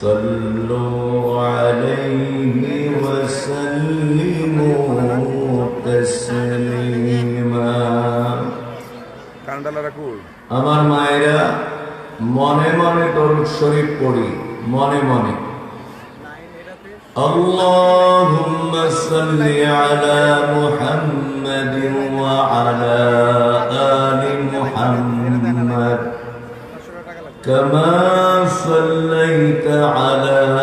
صلوا عليه وسلموا تسليما কান্ডালা রাখুন আমার মায়েরা মনে মনে দরুদ শরীফ পড়ি মনে মনে اللهم صل على محمد وعلى آل محمد كما صليت على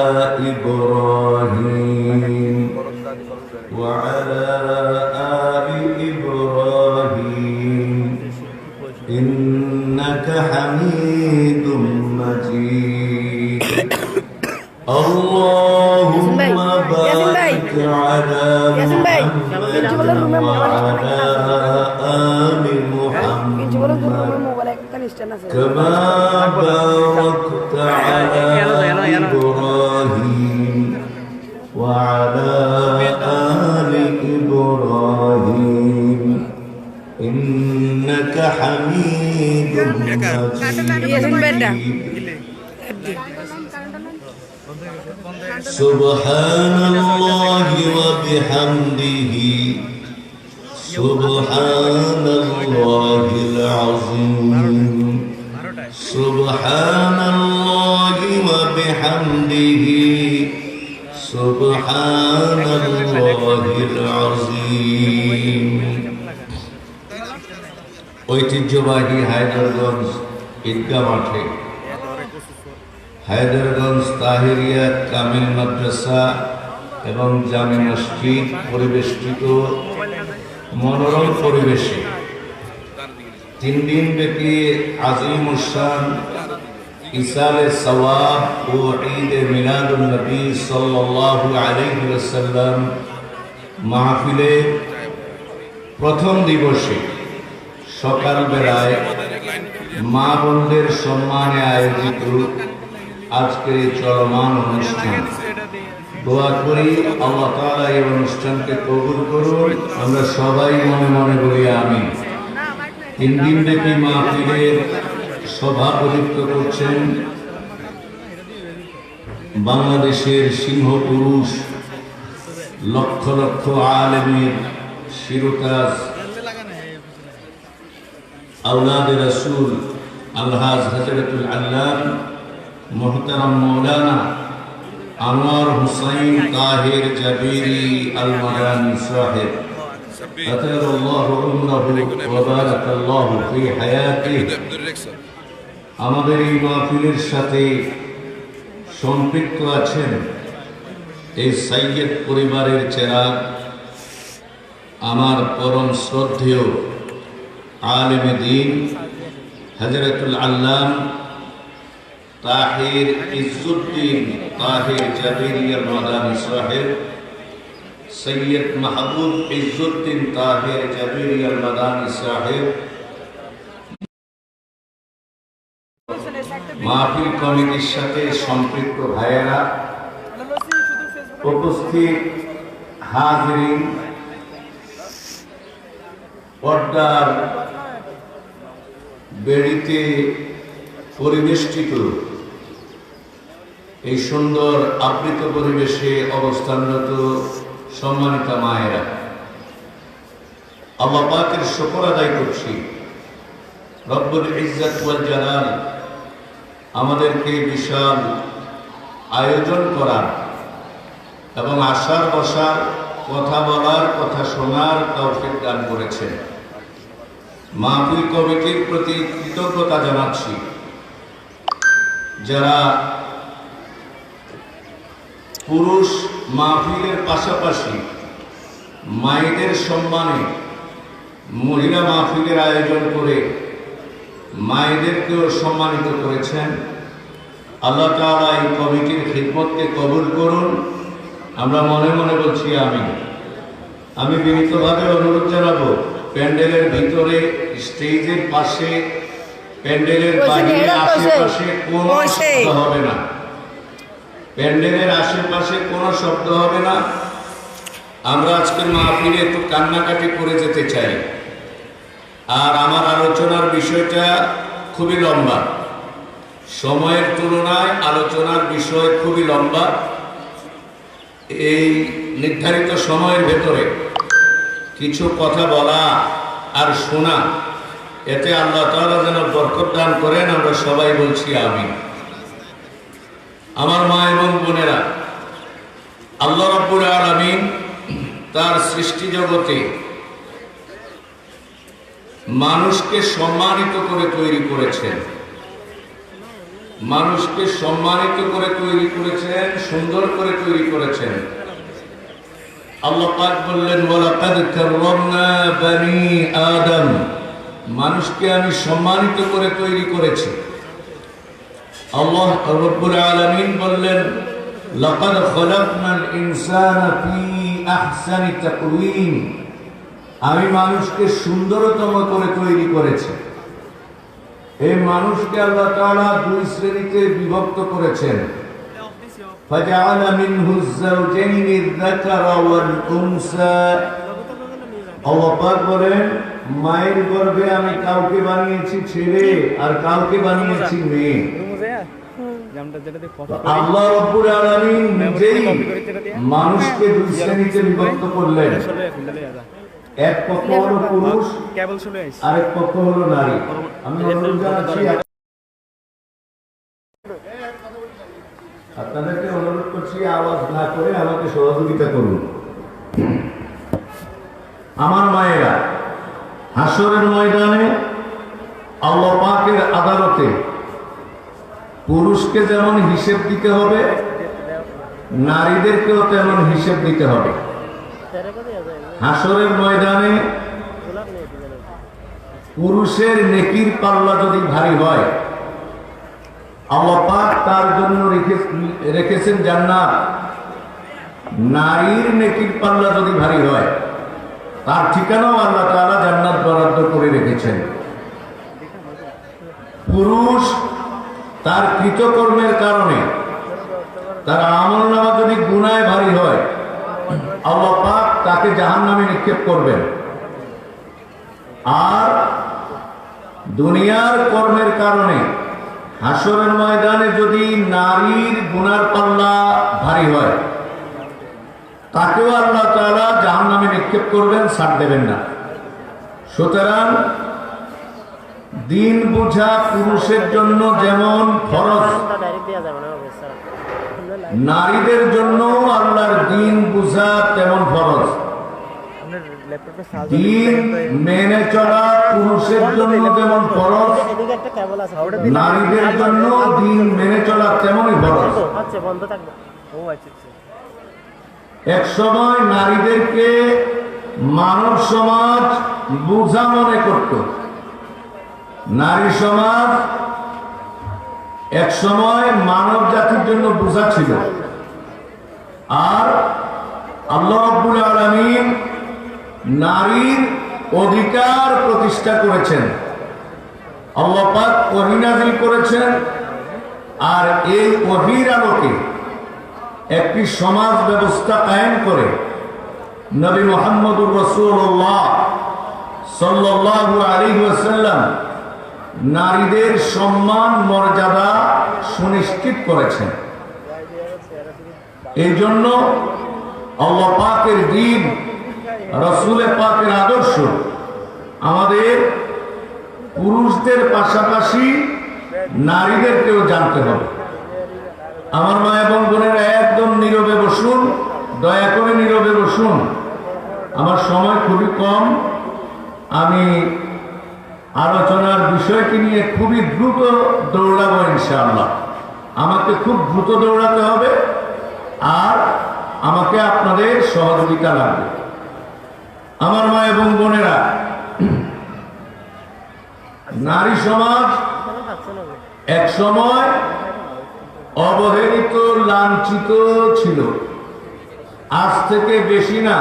إبراهيم وعلى آل إبراهيم إنك حميد مجيد. سبحان الله وبحمده. سبحان الله العظيم. سبحان الله وبحمده سبحان الله العظيم ঐতিহ্যবাহী হায়দরগঞ্জ ঈদগাহ মাঠে হায়দরগঞ্জ তাহিরিয়া কামিল মাদ্রাসা এবং জামে মসজিদ পরিবেষ্টিত মনোরম পরিবেশে তিন দিন ব্যাপী আজিম উসান ইসালে সওয়াব ও ঈদ মিলাদুল নবী সাল্লাল্লাহু আলাইহি ওয়াসাল্লাম মাহফিলে প্রথম দিবসে সকালবেলায় মা বোনদের সম্মানে আয়োজিত আজকের চলমান অনুষ্ঠান। দোয়া করি আল্লাহ তাআলা এই অনুষ্ঠানকে কবুল করুন। আমরা সবাই মনে মনে বলি আমি তিন দিন ব্যাপী মাহফিলের সভাপতিত্ব করছেন বাংলাদেশের সিংহ পুরুষ লক্ষ লক্ষ আলেমের শিরোতাজ আউলাদ রসুল আলহাজ হজরতুল আল্লাহ মোহতারাম মৌলানা আনোয়ার হুসাইন তাহের জাবিরি আল মাদানি সাহেব أطال الله عمره وبارك الله في حياته আমাদের এই মাহফিলের সাথে সম্পৃক্ত আছেন এই সাইয়েদ পরিবারের চেরাগ আমার পরম শ্রদ্ধেয় আলেমে দিন হজরতুল আল্লাম তাহির ইজ্জুদ্দিন তাহির জাবিরিয়া মাদানী সাহেব, সৈয়দ মাহবুব ইজ্জুদ্দিন তাহির জাবিরিয়া মাদানী সাহেব মাহফিল কমিটির সাথে সম্পৃক্ত ভাইয়েরা উপস্থিত হাজরিন, পর্দার বেড়িতে পরিবেষ্টিত, এই সুন্দর আবৃত পরিবেশে অবস্থানরত সম্মানিত মায়েরা। আল্লাহ পাকের শকর আদায় করছি। রব্বুল ইজ্জত জালাল আমাদেরকে বিশাল আয়োজন করার এবং আসার বসার, কথা বলার, কথা শোনার তৌফিক দান করেছেন। মাহফিল কমিটির প্রতি কৃতজ্ঞতা জানাচ্ছি। যারা পুরুষ মাহফিলের পাশাপাশি মায়েদের সম্মানে মহিলা মাহফিলের আয়োজন করে মায়েদেরকেও সম্মানিত করেছেন। আল্লাহ তাআলা এই কমিটির খিদমতকে কবুল করুন। আমরা মনে মনে বলছি আমি আমি বিনীতভাবে অনুরোধ জানাব প্যান্ডেলের ভিতরে স্টেজের পাশে প্যান্ডেলের বাইরে। আশেপাশে কোনো শব্দ হবে না। প্যান্ডেলের আশেপাশে কোনো শব্দ হবে না। আমরা আজকের মাহফিলে একটু কান্নাকাটি করে যেতে চাই। আর আমার আলোচনার বিষয়টা খুবই লম্বা। সময়ের তুলনায় আলোচনার বিষয় খুবই লম্বা। এই নির্ধারিত সময়ের ভেতরে কিছু কথা বলা আর শোনা, এতে আল্লাহ তাআলা যেন বরকত দান করেন, আমরা সবাই বলছি আমি আমার মা এবং বোনেরা, আল্লাহ রব্বুল আলামিন তার সৃষ্টি জগতে মানুষকে সম্মানিত করে তৈরি করেছেন। মানুষকে সম্মানিত করে তৈরি করেছেন, সুন্দর করে তৈরি করেছেন। আল্লাহ বললেন মানুষকে আমি সম্মানিত করে তৈরি বললেন আমি মানুষকে সুন্দরতম করে তৈরি করেছি এই মানুষকে আল্লাহ তাআলা দুই শ্রেণীতে বিভক্ত করেছেন فجعل منه الزوجين الذكر والأنثى আল্লাহ পাক বলেন মায়ের গর্ভে আমি কাউকে বানিয়েছি ছেলে আর কাউকে বানিয়েছি মেয়ে আল্লাহ রব্বুল আলামিন নিজেই মানুষকে দুই শ্রেণীতে বিভক্ত করলেন এক পক্ষ হলো পুরুষ কেবল চলে আসছে আরেক পক্ষ হলো নারী। আমি অনুরোধ জানাচ্ছি আপনাদেরকে অনুরোধ করছি আওয়াজ না করে আমাকে সহযোগিতা করুন। আমার মায়েরা হাসরের ময়দানে আল্লাহ পাকের আদালতে পুরুষকে যেমন হিসেব দিতে হবে নারীদেরকেও তেমন হিসেব দিতে হবে। হাসরের ময়দানে পুরুষের নেকির পাল্লা যদি ভারী হয়, আল্লাহ পাক তার জন্য রেখে- রেখেছেন জান্নাত। নারীর নেকির পাল্লা যদি ভারী হয়, তার ঠিকানাও আল্লাহ তারা জান্নাত বরাদ্দ করে রেখেছেন। পুরুষ তার কৃতকর্মের কারণে তার আমল নামা যদি গুনায় ভারী হয় আল্লাহ পাক তাকে জাহান নামে নিক্ষেপ করবেন। আর দুনিয়ার কর্মের কারণে হাসরের ময়দানে যদি নারীর গুনার পাল্লা ভারী হয়, তাকেও আল্লাহ তাআলা জাহান নামে নিক্ষেপ করবেন, ছাড় দেবেন না। সুতরাং দিন বোঝা পুরুষের জন্য যেমন ফরজ নারীদের জন্য আল্লাহর দিন বুঝা তেমন ফরজ। দিন মেনে চলা পুরুষের জন্য যেমন ফরজ। নারীদের জন্য দিন মেনে চলা তেমনই ফরজ। আচ্ছা আচ্ছা। এক সময় নারীদেরকে মানব সমাজ বুঝা মনে করত। নারী সমাজ এক সময় মানব জাতির জন্য বোঝা ছিল। আর আল্লাহ আলামিন নারীর অধিকার প্রতিষ্ঠা করেছেন। আল্লাহ পাক করেছেন। আর এই ওহীর আলোকে একটি সমাজ ব্যবস্থা কায়েম করে নবী মোহাম্মদুর রসুল্লাহ সাল্লাল্লাহু আলাইহি ওয়াসাল্লাম নারীদের সম্মান, মর্যাদা সুনিশ্চিত করেছেন। এই জন্য দিন রসুলের পাকের আদর্শ আমাদের পুরুষদের পাশাপাশি নারীদেরকেও জানতে হবে। আমার মা এবং বোনেরা একদম নীরবে বসুন, দয়া করে নীরবে বসুন। আমার সময় খুবই কম। আমি আলোচনার বিষয়টি নিয়ে খুবই দ্রুত দৌড়াবো ইনশাআল্লাহ। আমাকে খুব দ্রুত দৌড়াতে হবে আর আমাকে আপনাদের সহযোগিতা লাগবে। আমার মা এবং বোনেরা, নারী সমাজ এক সময় অবহেলিত, লাঞ্ছিত ছিল। আজ থেকে বেশি না,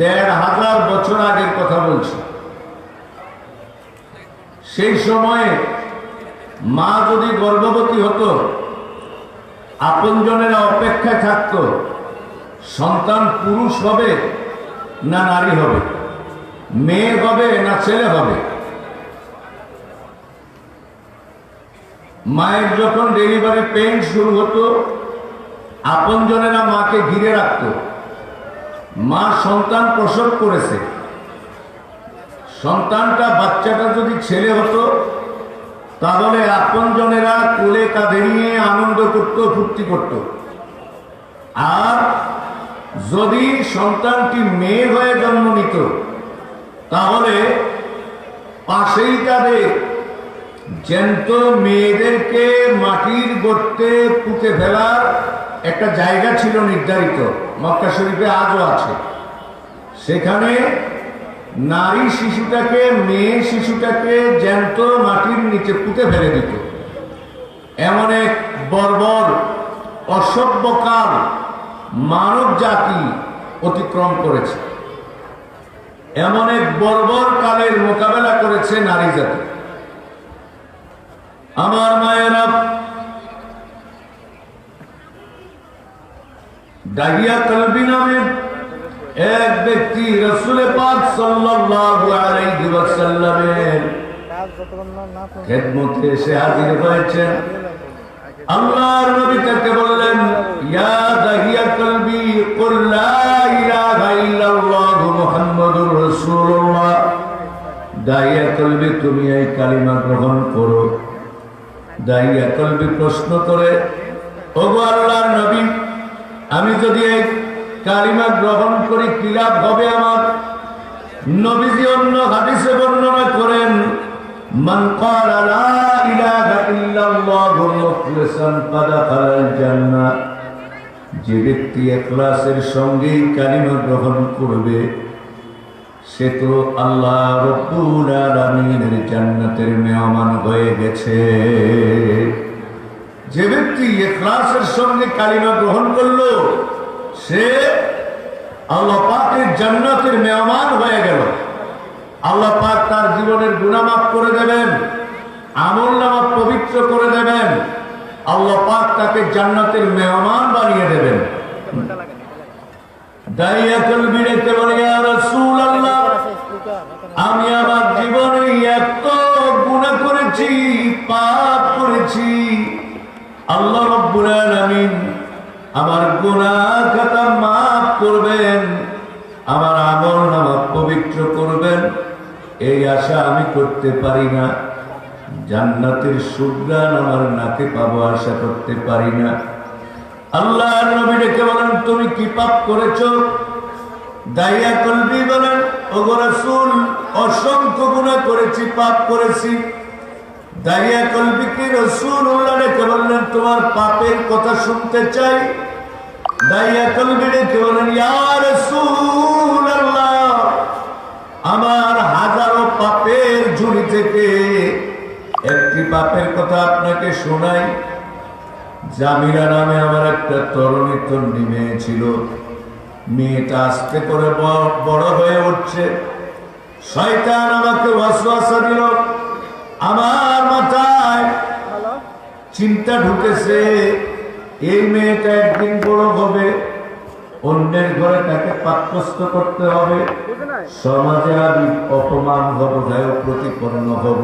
দেড় হাজার বছর আগের কথা বলছি। সেই সময়ে মা যদি গর্ভবতী হতো, আপনজনেরা অপেক্ষায় থাকতো, সন্তান পুরুষ হবে না নারী হবে, মেয়ে হবে না ছেলে হবে। মায়ের যখন ডেলিভারি পেইন শুরু হতো, আপনজনেরা মাকে ঘিরে রাখত। মা সন্তান প্রসব করেছে। সন্তানটা, বাচ্চাটা যদি ছেলে হতো, তাহলে আপনজনেরা কোলে কাঁধে নিয়ে আনন্দ করত, ফুর্তি করত। আর যদি সন্তানটি মেয়ে হয়ে জন্ম নিত, তাহলে পাশেই তাদের জ্যান্ত মেয়েদেরকে মাটির গর্তে পুঁতে ফেলার একটা জায়গা ছিল নির্ধারিত। মক্কা শরীফে আজও আছে। সেখানে নারী শিশুটাকে, মেয়ে শিশুটাকে জ্যান্ত মাটির নিচে পুঁতে ফেলে দিত। এমন এক বর্বর, অসভ্যকাল মানব জাতি অতিক্রম করেছে। এমন এক বর্বর কালের মোকাবেলা করেছে নারী জাতি। আমার মায়েরা ডাহিয়া কলবি নামের এক ব্যক্তি রসুলে পাক সাল্লাল্লাহু আলাইহি ওয়াসাল্লামের খেদমতে এসে হাজির হয়েছেন। আল্লাহর নবী তাকে বললেন, ইয়া দাহিয়া কলবি, কুল লা ইলাহা ইল্লাল্লাহ মুহাম্মাদুর রাসূলুল্লাহ। দাহিয়া কলবি, তুমি এই কালিমা গ্রহণ করো। দাহিয়া কলবি প্রশ্ন করে, ওগো আল্লাহর নবী, আমি যদি এই কালিমা গ্রহণ করি, কি লাভ হবে আমার? নবীজি অন্য হাদিসে বর্ণনা করেন, মান ক্বালা লা ইলাহা ইল্লাল্লাহু মুখলিসান জান্নাহ। যে ব্যক্তি ইখলাসের সঙ্গে এই কালিমা গ্রহণ করবে, সে তো আল্লাহ রব্বুল আলামিনের জান্নাতের মেহমান হয়ে গেছে। যে ব্যক্তি ইখলাসের সঙ্গে কালিমা গ্রহণ করল সে আল্লাহ পাকের জান্নাতের মেহমান হয়ে গেল। আল্লাহ পাক তার জীবনের গুণামাপ করে দেবেন, আমল নামা পবিত্র করে দেবেন। আল্লাহ পাক তাকে জান্নাতের মেহমান বানিয়ে দেবেন। আমি আমার জীবনে এত গুণা করেছি, পাপ করেছি। আল্লাহ রব্বুল আমার গুনাহ খাতা মাফ করবেন, আমার আমল নামা পবিত্র করবেন, এই আশা আমি করতে পারি না। জান্নাতের সুগ্রান আমার নাকে পাবো, আশা করতে পারি না। আল্লাহ নবী ডেকে বলেন, তুমি কি পাপ করেছ? কলবি বলেন অসংখ্য গুনাহ করেছি, পাপ করেছি। দাইয়া কলবিকে রাসূলুল্লাহ ডেকে বললেন, তোমার পাপের কথা শুনতে চাই? দাইয়া কলবি ডেকে বলেন ইয়া রাসূলুল্লাহ আমার হাজারো পাপের ঝুড়ি থেকে একটি পাপের কথা আপনাকে শোনাই। জামিরা নামে আমার একটা তরুণী তন্ডি মেয়ে ছিল। মেয়েটা আস্তে করে বড় হয়ে উঠছে। শয়তান আমাকে ওয়াসওয়াসা দিল। আমার মাথায় চিন্তা ঢুকেছে এই মেয়েটা একদিন বড় হবে অন্যের ঘরে তাকে পাকস্থ করতে হবে। সমাজে আমি অপমান হব যায় প্রতিপন্ন হব।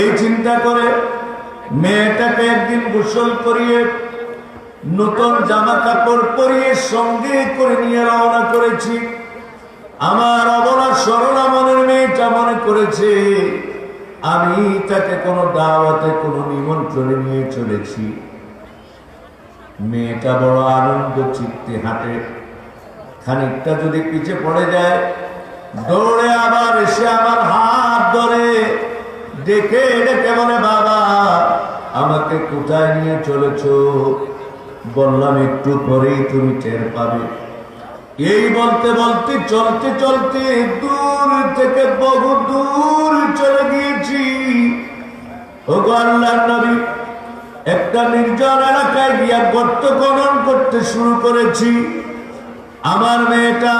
এই চিন্তা করে মেয়েটাকে একদিন গোসল করিয়ে নতুন জামা কাপড় পরিয়ে সঙ্গে করে নিয়ে রওনা করেছি। আমার অবলা সরলা মনের মেয়েটা মনে করেছে আমি তাকে কোনো দাওয়াতে, কোনো নিমন্ত্রণে নিয়ে চলেছি। মেয়েটা বড় আনন্দ চিত্তে হাঁটে। খানিকটা যদি পিছে পড়ে যায়, দৌড়ে আবার এসে আমার হাত ধরে ডেকে ডেকে বলে, বাবা, আমাকে কোথায় নিয়ে চলেছ? বললাম, একটু পরেই তুমি টের পাবে। এই বলতে বলতে, চলতে চলতে দূর থেকে বহু দূর চলে গিয়েছি। নবী, একটা নির্জন এলাকায় গিয়া গর্ত খনন করতে শুরু করেছি। আমার মেয়েটা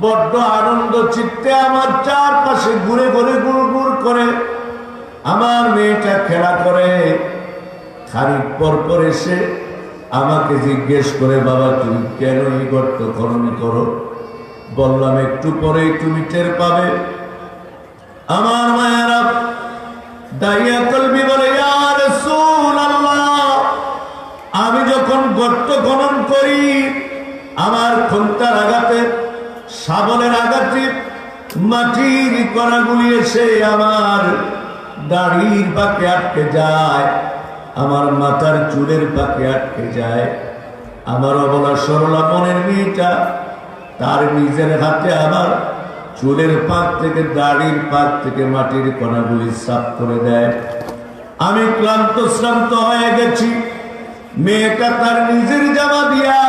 বড্ড আনন্দ চিত্তে আমার চারপাশে ঘুরে ঘুরে গুড় গুড় করে আমার মেয়েটা খেলা করে। খানিক পর পর এসে আমাকে জিজ্ঞেস করে, বাবা, তুমি কেন এই গর্ত খনন করো? বললাম, একটু পরেই তুমি টের পাবে। আমার মায়েরা দাঁড়িয়া কলবি বলে আমি যখন গর্ত খনন করি, আমার খন্তার আঘাতে, শাবলের আঘাতে, মাটির কণাগুলি এসে আমার দাড়ির বাকে আটকে যায়। আমার মাথার চুলের পাকে আটকে যায়। আমার অবলা সরলা মনের মেয়েটা, তার নিজের হাতে আমার চুলের পাক থেকে, দাড়ির পাক থেকে মাটির কণাগুলি সাফ করে দেয়। আমি ক্লান্ত শ্রান্ত হয়ে গেছি। মেয়েটা তার নিজের জামা দিয়া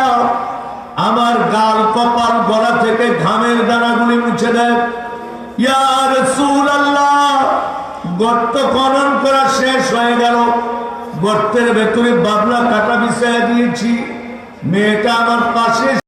আমার গাল কপাল গলা থেকে ঘামের দানাগুলি মুছে দেয়। ইয়া রাসূলুল্লাহ, গর্ত খনন করা শেষ হয়ে গেল। গর্তের ভেতরে বাবলা কাটা বিছায় দিয়েছি। মেয়েটা আমার পাশে